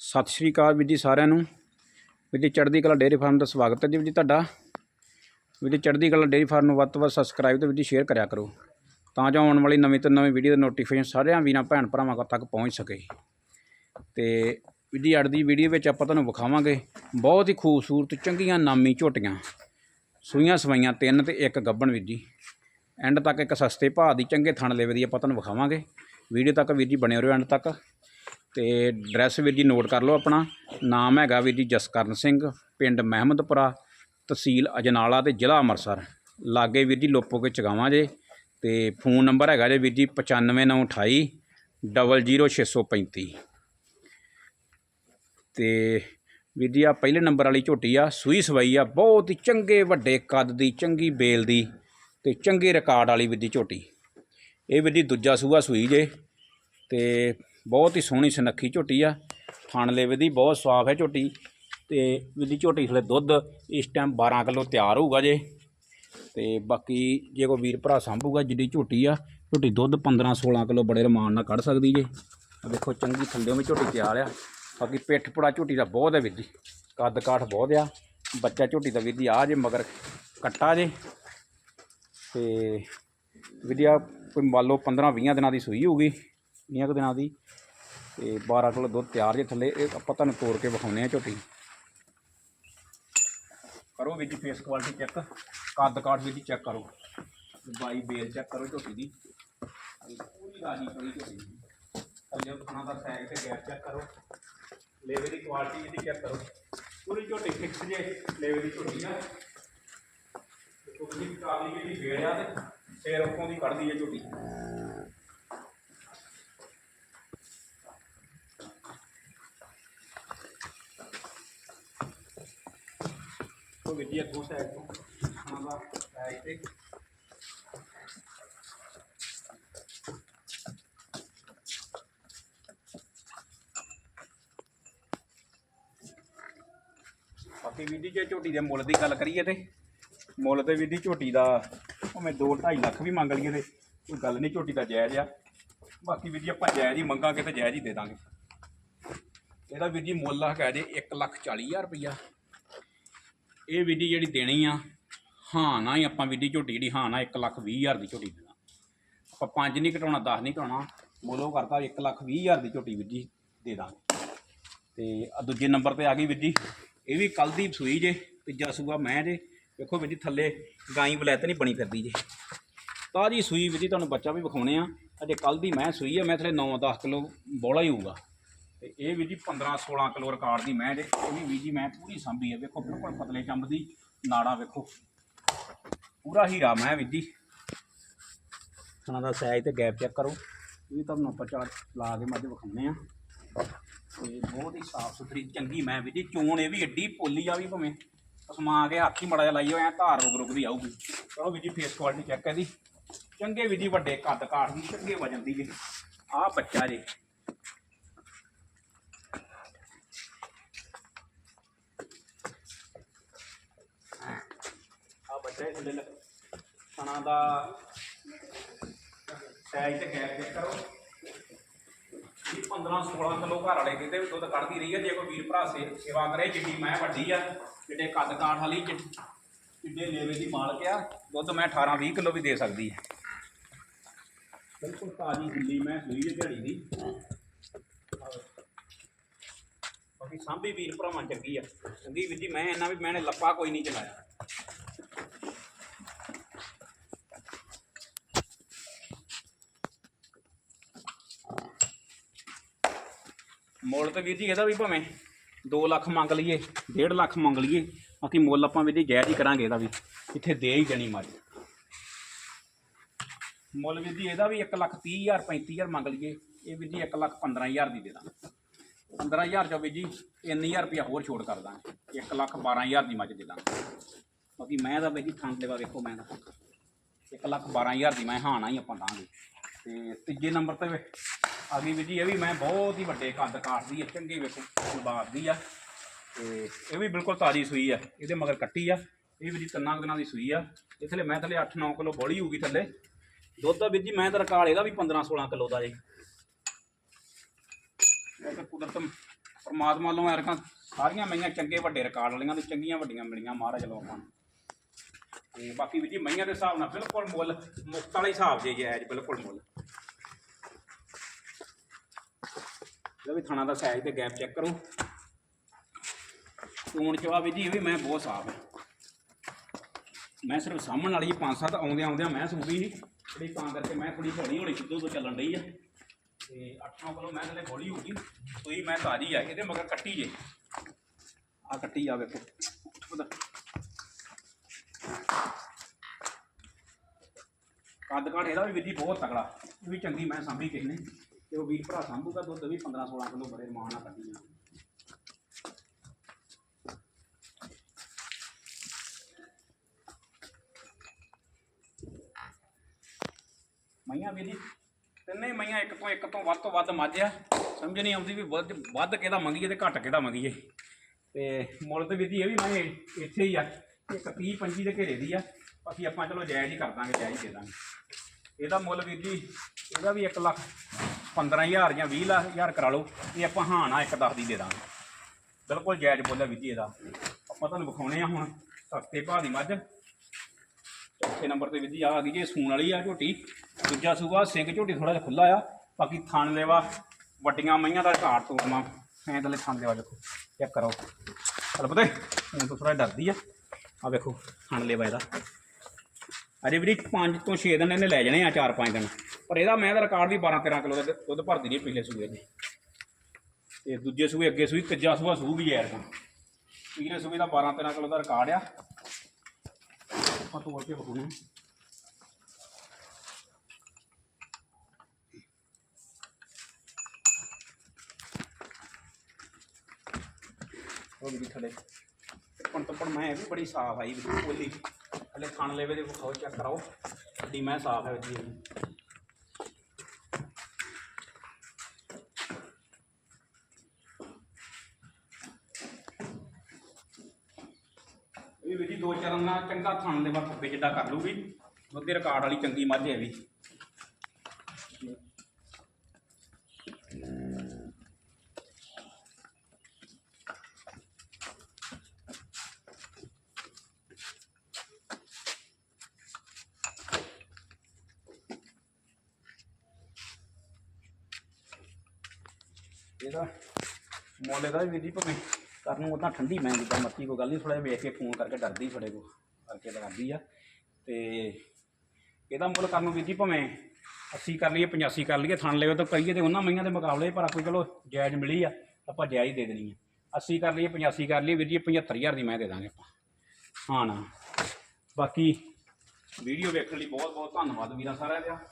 ਸਤਿ ਸ਼੍ਰੀ ਅਕਾਲ ਵੀਰ ਜੀ ਸਾਰਿਆਂ ਨੂੰ। ਵੀਰ ਜੀ ਚੜ੍ਹਦੀ ਕਲਾ ਡੇਅਰੀ ਫਾਰਮ ਦਾ ਸਵਾਗਤ ਹੈ ਜੀ ਵੀਰ ਜੀ ਤੁਹਾਡਾ। ਵੀਰ ਜੀ ਚੜ੍ਹਦੀ ਕਲਾ ਡੇਅਰੀ ਫਾਰਮ ਨੂੰ ਵੱਧ ਤੋਂ ਵੱਧ ਸਬਸਕ੍ਰਾਈਬ ਤੇ ਵੀਰ ਜੀ ਸ਼ੇਅਰ ਕਰਿਆ ਕਰੋ। ਤਾਂ ਜੋ ਆਉਣ ਵਾਲੀ ਨਵੀਂ ਤੋਂ ਨਵੀਂ ਵੀਡੀਓ ਦਾ ਨੋਟੀਫਿਕੇਸ਼ਨ ਸਾਰਿਆਂ ਵੀਰਾਂ, ਭੈਣ ਭਰਾਵਾਂ ਤੱਕ ਪਹੁੰਚ ਸਕੇ। ਤੇ ਵੀਰ ਜੀ ਅੱਜ ਦੀ ਵੀਡੀਓ ਵਿੱਚ ਆਪਾਂ ਤੁਹਾਨੂੰ ਵਿਖਾਵਾਂਗੇ ਬਹੁਤ ਹੀ ਖੂਬਸੂਰਤ ਚੰਗੀਆਂ ਨਾਮੀ ਝੋਟੀਆਂ। ਸੂਈਆਂ ਸਵਾਈਆਂ ਤਿੰਨ ਤੇ ਇੱਕ ਗੱਬਣ ਵੀਰ ਜੀ। ਐਂਡ ਤੱਕ ਇੱਕ ਸਸਤੇ ਭਾਅ ਦੀ ਚੰਗੇ ਥਣ ਲੈਵੇ ਦੀ ਆਪਾਂ ਤੁਹਾਨੂੰ ਵਿਖਾਵਾਂਗੇ। ਵੀਡੀਓ ਤੱਕ ਵੀਰ ਜੀ ਬਣੇ ਰਹੋ ਐਂਡ ਤੱਕ। ਤੇ ਐਡਰੈਸ ਵੀਰ ਜੀ ਨੋਟ ਕਰ ਲਓ ਆਪਣਾ। ਨਾਮ ਹੈਗਾ ਵੀਰ ਜੀ ਜਸਕਰਨ ਸਿੰਘ, ਪਿੰਡ ਮਹਿਮਦਪੁਰਾ, ਤਹਿਸੀਲ ਅਜਨਾਲਾ ਤੇ ਜ਼ਿਲ੍ਹਾ ਅੰਮ੍ਰਿਤਸਰ। ਲਾਗੇ ਵੀਰ ਜੀ ਲੋਪੋ ਕੇ ਚਗਾਵਾਂ ਜੇ ਤੇ ਫੋਨ ਨੰਬਰ ਹੈਗਾ ਜੇ ਵੀਰ ਜੀ 95928 00635 ਤੇ ਵੀਰ ਜੀ ਆ ਪਹਿਲੇ ਨੰਬਰ ਵਾਲੀ ਝੋਟੀ ਆ, ਸੂਈ ਸਵਾਈ ਆ, ਬਹੁਤ ਹੀ ਚੰਗੇ ਵੱਡੇ ਕੱਦ ਦੀ, ਚੰਗੀ ਬੇਲ ਦੀ ਤੇ ਚੰਗੇ ਰਿਕਾਰਡ ਵਾਲੀ ਵੀਰ ਜੀ ਝੋਟੀ। ਇਹ ਵੀਰ ਜੀ ਦੂਜਾ ਸੂਆ ਸੂਈ ਜੇ ਤੇ ਬਹੁਤ ਹੀ ਸੋਹਣੀ ਸੁਨੱਖੀ ਝੋਟੀ ਆ। ਥਣ ਲੇਵੇ ਦੀ ਬਹੁਤ ਸਾਫ਼ ਹੈ ਝੋਟੀ ਤੇ ਵੀਰ ਝੋਟੀ ਥਲੇ ਦੁੱਧ ਇਸ ਟਾਈਮ 12 ਕਿਲੋ ਤਿਆਰ ਹੋਊਗਾ ਜੇ। ਤੇ ਬਾਕੀ ਜੇ ਕੋਈ ਵੀਰ ਭਰਾ ਸੰਭੂਗਾ ਜਿੱਡੀ ਝੋਟੀ ਆ, ਝੋਟੀ ਦੁੱਧ 15 16 ਕਿਲੋ ਬੜੇ ਰਮਾਨ ਨਾਲ ਕੱਢ ਸਕਦੀ ਜੇ। ਆ ਦੇਖੋ ਚੰਗੀ ਥੱਲੇ ਵੀ ਝੋਟੀ ਤਿਆਰ ਆ। ਬਾਕੀ ਪਿੱਠ ਪੜਾ ਝੋਟੀ ਦਾ ਬਹੁਤ ਹੈ ਵੀਰ ਜੀ ਕੱਦ ਕਾਠ ਬਹੁਤ ਆ। ਬੱਚਾ ਝੋਟੀ ਦਾ ਵੀਰ ਜੀ ਆ ਜੇ ਮਗਰ ਕੱਟਾ ਜੇ। ਤੇ ਵੀਰ ਜੀ ਆ, ਕੋਈ ਮੰਨ ਲਓ 15 20 ਦਿਨਾਂ ਦੀ ਸੂਈ ਹੋਊਗੀ 20 ਕੁ ਦਿਨਾਂ ਦੀ। ਤੇ 12 ਕਿਲੋ ਦੁੱਧ ਤਿਆਰ ਜੇ ਥੱਲੇ, ਇਹ ਆਪਾਂ ਤੁਹਾਨੂੰ ਤੋੜ ਕੇ ਵਿਖਾਉਂਦੇ ਆ ਝੋਟੀ। ਕਰੋ ਵੀਰ ਜੀ ਫੇਸ ਕੁਆਲਿਟੀ ਚੈੱਕ ਕੱਦ ਕਾਠ ਵੀਰ ਜੀ ਚੈੱਕ ਕਰੋ। ਬਾਈ ਬੇਲ ਚੈੱਕ ਕਰੋ ਝੋਟੀ ਦੀ। ਪੂਰੀ ਰਾਜੀ ਪੂਰੀ ਝੋਟੀ ਦੀ। ਥੱਲੇ ਬਖਣਾ ਦਾ ਸੈਗ ਤੇ ਗੈਪ ਚੈੱਕ ਕਰੋ। ਲੇਵੇ ਦੀ ਕੁਆਲਿਟੀ ਇਹਦੀ ਚੈੱਕ ਕਰੋ। ਪੂਰੀ ਝੋਟੀ ਫਿਕਸ ਜੇ ਲੇਵੇ ਦੀ ਝੋਟੀ ਆ। ਦੇਖੋ ਕਿੰਨੀ ਕਾਲੀ ਜਿਹੜੀ ਵੇੜ ਤੇ ਸਿਰ ਉੱਤੋਂ ਦੀ ਕੱਢਦੀ ਹੈ ਝੋਟੀ। ਉਹ ਅੱਗੋਂ ਸਾਈਡ ਤੋਂ। ਖਾਣਾ ਦਾ ਸਾਈਡ ਤੇ। ਬਾਕੀ ਵੀਡੀ ਜੇ ਝੋਟੀ ਦੇ ਮੁੱਲ ਦੀ ਗੱਲ ਕਰੀਏ ਤੇ, ਮੁੱਲ ਤੇ ਵੀਡੀ ਝੋਟੀ ਦਾ ਭਾਵੇਂ 2 2.5 ਲੱਖ ਵੀ ਮੰਗ ਲਈਏ ਤੇ ਕੋਈ ਗੱਲ ਨਹੀਂ, ਝੋਟੀ ਦਾ ਜਾਇਜ਼ ਆ। ਬਾਕੀ ਵੀਰ ਜੀ ਆਪਾਂ ਜਾਇਜ਼ ਹੀ ਮੰਗਾਂਗੇ ਤੇ ਜਾਇਜ਼ ਹੀ ਦੇ ਦਾਂਗੇ। ਇਹਦਾ ਵੀਰ ਜੀ ਮੁੱਲ ਹੈਗਾ ਜੇ 1 ਲੱਖ 40 ਹਜ਼ਾਰ ਰੁਪਈਆ। ਇਹ ਵੀਡੀ ਜਿਹੜੀ ਦੇਣੀ ਆ, ਹਾਂ ਨਾ ਹੀ ਆਪਾਂ ਵੀਡੀ ਝੋਟੀ ਜਿਹੜੀ, ਹਾਂ ਨਾ 1 ਲੱਖ 20 ਹਜ਼ਾਰ ਦੀ ਝੋਟੀ ਦੇਣਾ। ਆਪਾਂ 5 ਨਹੀਂ ਘਟਾਉਣਾ 10 ਨਹੀਂ ਘਟਾਉਣਾ, ਮੁੱਲੋਂ ਕਰਤਾ 1 ਲੱਖ 20 ਹਜ਼ਾਰ ਦੀ ਝੋਟੀ ਵੀਰ ਜੀ ਦੇ ਦਾਂਗੇ। ਤੇ ਆ ਦੂਜੇ ਨੰਬਰ ਤੇ ਆ ਗਈ ਵੀਰ ਜੀ, ਇਹ ਵੀ ਕੱਲ ਦੀ ਸੂਈ ਜੇ ਤੀਜਾ ਸੂਆ ਮੈਂ ਜੇ। ਦੇਖੋ ਵੀਰ ਜੀ ਥੱਲੇ ਗਾਈ ਬਲੈਤ ਨਹੀਂ ਬਣੀ ਫਿਰਦੀ ਜੇ। ਤਾਜੀ ਸੂਈ ਵੀਰ ਜੀ ਤੁਹਾਨੂੰ ਬੱਚਾ ਵੀ ਵਿਖਾਉਣੇ ਆ। ਅਜੇ ਕੱਲ ਦੀ ਮੈਂ ਸੂਈ ਆ, ਮੈਂ ਥੱਲੇ 9-10 ਕਿਲੋ ਬੋਲਾ ਹੀ ਹੋਊਗਾ। ਤੇ ਇਹ ਵੀ ਜੀ 15-16 ਕਿਲੋ ਰਿਕਾਰਡ ਦੀ ਮੈਂ ਜੇ ਇਹ ਵੀ ਵੀ ਜੀ ਮੈਂ ਪੂਰੀ ਸਾਂਭੀ ਹੈ ਵੇਖੋ ਬਿਲਕੁਲ ਪਤਲੇ ਚੰਬ ਦੀ ਨਾੜਾ ਵੇਖੋ। ਪੂਰਾ ਹੀਰਾ ਮੈਂ ਵੀ ਜੀ। ਖਾਣਾ ਦਾ ਸਾਈਜ਼ ਤੇ ਗੈਪ ਚੈੱਕ ਕਰੋ। ਇਹ ਤੁਹਾਨੂੰ ਆਪਾਂ ਚਾਰ ਲਾ ਕੇ ਮੱਝ ਵਿਖਾਉਂਦੇ ਆ ਤੇ ਬਹੁਤ ਹੀ ਸਾਫ਼ ਸੁਥਰੀ ਚੰਗੀ ਮੈਂ ਵੀ ਜੀ। ਚੋਣ ਇਹ ਵੀ ਏਡੀ ਪੋਲੀ ਆ ਵੀ ਭਾਵੇਂ। ਸਮਾ ਕੇ ਹੱਥ ਹੀ ਮੜਾ ਜਿਹਾ ਲਾਈ ਹੋਇਆ ਧਾਰ ਰੁਕ ਰੁਕ ਦੀ ਆਊਗੀ। ਚਲੋ ਵੀ ਜੀ ਫੇਸ ਕੁਆਲਿਟੀ ਚੈੱਕ ਹੈ ਦੀ ਚੰਗੇ ਵੀ ਜੀ ਵੱਡੇ ਕੱਦ ਕਾਠ ਦੀ ਚੰਗੇ ਵਜਨ ਦੀ ਜੀ। ਆਹ ਬੱਚਾ ਜੀ। ਵੱਡੇ ਬੱਚਾ ਇਹ ਦਾ ਸਾਈਜ਼ ਤੇ ਗੈਪ ਚੈੱਕ ਕਰੋ। ਇਹ 15 16 ਕਿਲੋ ਘਰ ਵਾਲੇ ਕਿਤੇ ਵੀ ਦੁੱਧ ਕੱਢਦੀ ਰਹੀ ਹੈ ਜੇ ਕੋਈ ਵੀਰ ਭਰਾ ਸੇ, ਸੇਵਾ ਕਰੇ ਜਿੱਡੀ ਮੈਂ ਵੱਡੀ ਆ, ਜਿਹੜੇ ਕੱਦ ਕਾਠ ਵਾਲੀ ਜਿ- ਜਿੱਡੇ ਲੇਵੇ ਦੀ ਮਾਲਕ ਆ, ਦੁੱਧ ਮੈਂ 18 20 ਕਿਲੋ ਵੀ ਦੇ ਸਕਦੀ ਹੈ ਬਿਲਕੁਲ ਤਾਜ਼ੀ ਦਿੱਲੀ ਮੈਂ ਸੂਈ ਹੈ ਦਿਹਾੜੀ ਦੀ। ਬਾਕੀ ਸਾਂਭੀ ਵੀਰ ਭਰਾਵਾਂ ਚੰਗੀ ਆ। ਚੰਗੀ ਵੀਰ ਜੀ, ਮੈਂ ਇਹਨਾਂ ਵੀ, ਮੈਨੇ ਲੱਪਾ ਕੋਈ ਨਹੀਂ ਚਲਾਇਆ। ਮੁੱਲ ਤੇ ਵੀਰ ਜੀ ਇਹਦਾ ਵੀ ਭਾਵੇਂ 2 ਲੱਖ ਮੰਗ ਲਈਏ 1.5 ਲੱਖ ਮੰਗ ਲਈਏ, ਬਾਕੀ ਮੁੱਲ ਆਪਾਂ ਵੀਰ ਜੀ ਜਾਇਜ਼ ਹੀ ਕਰਾਂਗੇ ਇਹਦਾ ਵੀ, ਇੱਥੇ ਦੇ ਹੀ ਦੇਣੀ ਮੱਝ। ਮੁੱਲ ਵੀਰ ਜੀ ਇਹਦਾ ਵੀ 1 ਲੱਖ 30 ਹਜ਼ਾਰ 35 ਹਜ਼ਾਰ ਮੰਗ ਲਈਏ, ਇਹ ਵੀਰ ਜੀ 1 ਲੱਖ 15 ਹਜ਼ਾਰ ਦੀ ਦੇ ਦਾਂ 15000 ਚੋਂ ਵੀਰ ਜੀ 3000 ਰੁਪਇਆ ਹੋਰ ਛੋੜ ਕਰ ਦਾਂਗੇ 1 ਲੱਖ 12000 ਦੀ ਮੱਝ ਦੇ ਦਾਂਗੇ। ਬਾਕੀ ਮੈਂ ਤਾਂ ਵੀਰ ਜੀ ਥਾਂ ਲੈਵਾ ਵੇਖੋ ਮੈਂ ਤਾਂ। 1 ਲੱਖ 12000 ਦੀ ਮੈਂ ਹਾਂ ਨਾ ਹੀ ਆਪਾਂ ਦਾਂਗੇ। ਤੇ ਤੀਜੇ ਨੰਬਰ ਤੇ ਵੇ- ਆ ਗਈ ਵੀਰ ਜੀ, ਇਹ ਵੀ ਮੈਂ ਬਹੁਤ ਹੀ ਵੱਡੇ ਕੱਦ ਕਾਟਦੀ ਹੈ ਚੰਗੀ ਵੇਖੋ ਬਾਤ ਆ। ਤੇ ਇਹ ਵੀ ਬਿਲਕੁਲ ਤਾਜ਼ੀ ਸੂਈ ਆ, ਇਹਦੇ ਮਗਰ ਕੱਟੀ ਆ, ਇਹ ਵੀ ਜੀ ਤਿੰਨਾਂ ਕੁ ਦਿਨਾਂ ਦੀ ਸੂਈ ਆ। ਇਹ ਥੱਲੇ ਮੈਂ ਥੱਲੇ 8-9 ਕਿਲੋ ਬੋਲੀ ਹੋਊਗੀ ਥੱਲੇ। ਦੁੱਧ ਦਾ ਵੀਰ ਜੀ, ਮੈਂ ਤਾਂ ਰਿਕਾਰਡ ਇਹਦਾ ਵੀ 15-16 ਕਿਲੋ ਦਾ ਜੀ ਇਹ ਤਾਂ ਕੁਦਰਤ ਪਰਮਾਤਮਾ ਵੱਲੋਂ ਐਰਕਾਂ ਸਾਰੀਆਂ ਮਈਆਂ ਚੰਗੇ ਵੱਡੇ ਰਿਕਾਰਡ ਵਾਲੀਆਂ ਤੇ ਚੰਗੀਆਂ ਵੱਡੀਆਂ ਮਿਲੀਆਂ ਮਹਾਰਾਜ ਵੱਲੋਂ ਆਪਾਂ ਨੂੰ। ਤੇ ਬਾਕੀ ਵੀ ਜੀ, ਮਈਆਂ ਦੇ ਹਿਸਾਬ ਨਾਲ ਬਿਲਕੁਲ ਮੁੱਲ, ਮੁਫਤ ਵਾਲੇ ਹਿਸਾਬ ਜੇ ਜਾਇਜ਼ ਬਿਲਕੁਲ ਮੁੱਲ। ਇਹਦਾ ਵੀ ਥਾਣਾ ਦਾ ਸਾਈਜ਼ ਤੇ ਗੈਪ ਚੈੱਕ ਕਰੋ। ਚੋਣ ਚਵਾ ਵੀ ਜੀ ਇਹ ਵੀ ਮੈਂ ਬਹੁਤ ਸਾਫ਼ ਹੈ। ਮੈਂ ਸਿਰਫ ਸਾਹਮਣ ਵਾਲੀ ਪੰਜ ਸੱਤ ਆਉਂਦੇ ਆਉਂਦੇ ਮੈਂ ਸੂਬੀ ਨਹੀਂ। ਜਿਹੜੀ ਤਾਂ ਕਰਕੇ ਮੈਂ ਥੋੜੀ ਹੌਲੀ ਹੌਲੀ ਸਿੱਧੂ ਤੋਂ ਚੱਲਣ ਰਹੀ ਆ। ਤੇ ਅੱਠਾਂ ਕੋਲੋਂ ਮੈਂ ਥਲੇ ਹੌਲੀ ਹੋ ਗਈ। ਸੂਈ ਮੈਂ ਤਾਜੀ ਆ ਇਹਦੇ ਮਗਰ ਕੱਟੀ ਜੇ। ਆ ਕੱਟੀ ਆ ਵੇਖੋ। ਉਹਦਾ ਕੱਦ ਕਾਠ ਇਹਦਾ ਵੀ ਵਿਧੀ ਬਹੁਤ ਤਕੜਾ। ਇਹ ਵੀ ਚੰਗੀ ਮੈਂ ਸਾਂਭੀ ਕਿਸੇ ਨੇ। ਤੇ ਉਹ ਵੀਰ ਭਰਾ ਸਾਂਭੂਗਾ ਦੁੱਧ ਵੀ 15 16 ਕਿਲੋ ਬੜੇ ਮਾਣ ਨਾਲ ਕੱਢੀ ਆ ਮਈਆਂ ਵੀ ਜੀ, ਤਿੰਨੇ ਮਈਆਂ ਇੱਕ ਤੋਂ ਇੱਕ ਤੋਂ ਵੱਧ ਤੋਂ ਵੱਧ ਮੱਝ ਆ। ਸਮਝ ਨਹੀਂ ਆਉਂਦੀ ਵੀ ਵੱਧ ਵੱਧ ਕਿਹਦਾ ਮੰਗੀਏ ਤੇ ਘੱਟ ਕਿਹਦਾ ਮੰਗੀਏ। ਤੇ ਮੁੱਲ ਤੇ ਵੀ ਜੀ ਇਹ ਵੀ ਮੈਂ ਇੱਥੇ ਹੀ ਆ, ਇੱਕ 30 25 ਦੇ ਘੇਰੇ ਦੀ ਆ। ਅਸੀਂ ਆਪਾਂ ਚਲੋ ਜਾਇਜ਼ ਹੀ ਕਰ ਦਾਂਗੇ, ਜਾਇਜ਼ ਹੀ ਦੇ ਦਾਂਗੇ। ਇਹਦਾ ਮੁੱਲ ਵੀਰ ਜੀ, ਇਹਦਾ ਵੀ 1 ਲੱਖ 15000 ਜਾਂ 20 ਲੱਖ ਹਜ਼ਾਰ ਕਰਾ ਲਓ, ਇਹ ਆਪਾਂ ਹਾਂ ਨਾ ਇੱਕ ਦਸ ਦੀ ਦੇ ਦਾਂਗੇ। ਬਿਲਕੁਲ ਜਾਇਜ਼ ਬੋਲਿਆ ਵੀਰ ਜੀ ਇਹਦਾ। ਆਪਾਂ ਤੁਹਾਨੂੰ ਵਿਖਾਉਣੇ ਆ ਹੁਣ, ਸਸਤੇ ਭਾਅ ਦੀ ਮੱਝ। ਚੌਥੇ ਨੰਬਰ ਤੇ ਵਿਧੀ ਆ ਆ ਗਈ ਜੇ ਸੂਣ ਵਾਲੀ ਆ ਝੋਟੀ। ਦੂਜਾ ਸੂਆ ਸਿੰਘ ਝੋਟੀ ਥੋੜਾ ਜਿਹਾ ਖੁੱਲਾ ਆ। ਬਾਕੀ ਥਣ ਲੈਵਾ, ਵੱਡੀਆਂ ਮਈਆਂ ਦਾ ਘਾਟ ਤੋੜਨਾ। ਐਂ ਥੱਲੇ ਥਣ ਲੈਵਾ ਦੇਖੋ, ਚੈੱਕ ਕਰੋ। ਚਲ ਪਤਾ ਹੁਣ ਤੋਂ ਥੋੜਾ ਡਰਦੀ ਆ। ਆ ਵੇਖੋ, ਥਣ ਲੈਵਾ ਇਹਦਾ। ਅਜੇ ਵੀਰੇ 5 ਤੋਂ 6 ਦਿਨ ਇਹਨੇ ਲੈ ਜਾਣੇ ਆ 4-5 ਦਿਨ। ਪਰ ਇਹਦਾ ਮੈਂ ਦਾ ਰਿਕਾਰਡ ਵੀ 12-13 ਕਿਲੋ ਦਾ ਦੁੱਧ ਭਰਦੀ ਰਹੀ ਪਿਛਲੇ ਸੂਏ ਦੇ। ਤੇ ਦੂਜੇ ਸੂਏ ਅੱਗੇ ਸੂਈ, ਤੀਜਾ ਸੂਆ ਸੂ ਵੀ ਯਾਰ ਪਿਛਲੇ ਸੂਏ ਦਾ 12-13 ਕਿਲੋ ਦਾ ਰਿਕਾਰਡ ਆ। ਆਪਾਂ ਤੋੜ ਕੇ ਵਿਖਾਉਣੇ ਉਹ ਵੀ ਥੱਲੇ। ਟੱਪਣ ਟੱਪਣ ਮੈਂ ਇਹ ਵੀ ਬੜੀ ਸਾਫ਼ ਆਈ ਵੀ ਕੋਲੀ ਥੱਲੇ ਖਾਣ ਲੈਵੇ ਦੇ ਵਿਖਾਓ ਚੈੱਕ ਕਰਾਓ। ਅੱਡੀ ਮੈਂ ਸਾਫ਼ ਹੈ ਜੀ। ਇਹ ਵੀ। ਜੀ ਦੋ ਚਰਨ ਨਾਲ ਚੰਗਾ ਥਣ ਦੇ ਬਾਅਦ ਥੱਬੇ ਜਿੱਡਾ ਕਰ ਲੂਗੀ ਉਹਦੇ ਰਿਕਾਰਡ ਵਾਲੀ ਚੰਗੀ ਮੱਝ ਹੈ ਵੀ। ਇਹਦਾ ਮੁੱਲ ਇਹਦਾ ਵੀ ਵੀਰ ਜੀ ਭਾਵੇਂ ਕਰਨ ਨੂੰ ਉਦਾਂ ਠੰਡੀ, ਮੈਂ ਜਿੱਦਾਂ ਮੱਤੀ ਕੋਈ ਗੱਲ ਨਹੀਂ ਥੋੜਾ ਜਿਹਾ ਵੇਖ ਕੇ ਫੋਨ ਕਰਕੇ ਡਰਦੀ ਥੋੜੇ ਕੋ ਕਰਕੇ ਲਗਾਉਂਦੀ ਆ। ਤੇ ਇਹਦਾ ਮੁੱਲ ਕਰਨ ਨੂੰ ਵੀਰ ਜੀ ਭਾਵੇਂ 80 ਕਰ ਲਈਏ 85 ਕਰ ਲਈਏ, ਥਣ ਲਵੇ ਤਾਂ ਕਹੀਏ ਤੇ ਉਹਨਾਂ ਮਈਆਂ ਦੇ ਮੁਕਾਬਲੇ ਪਰ ਕੋਈ ਚਲੋ ਜਾਇਜ਼ ਮਿਲੀ ਆ, ਆਪਾਂ ਜਾਇਜ਼ ਦੇ ਦੇਣੀ ਆ। 80 ਕਰ ਲਈਏ 85 ਕਰ ਲਈਏ, ਵੀਰ ਜੀ 75000 ਦੀ ਮੈਂ ਦੇ ਦਾਂਗੇ ਆਪਾਂ। ਹਾਂ ਨਾ। ਬਾਕੀ ਵੀਡੀਓ ਵੇਖਣ ਲਈ ਬਹੁਤ ਬਹੁਤ ਧੰਨਵਾਦ ਵੀਰਾਂ ਸਾਰਿਆਂ ਦਾ।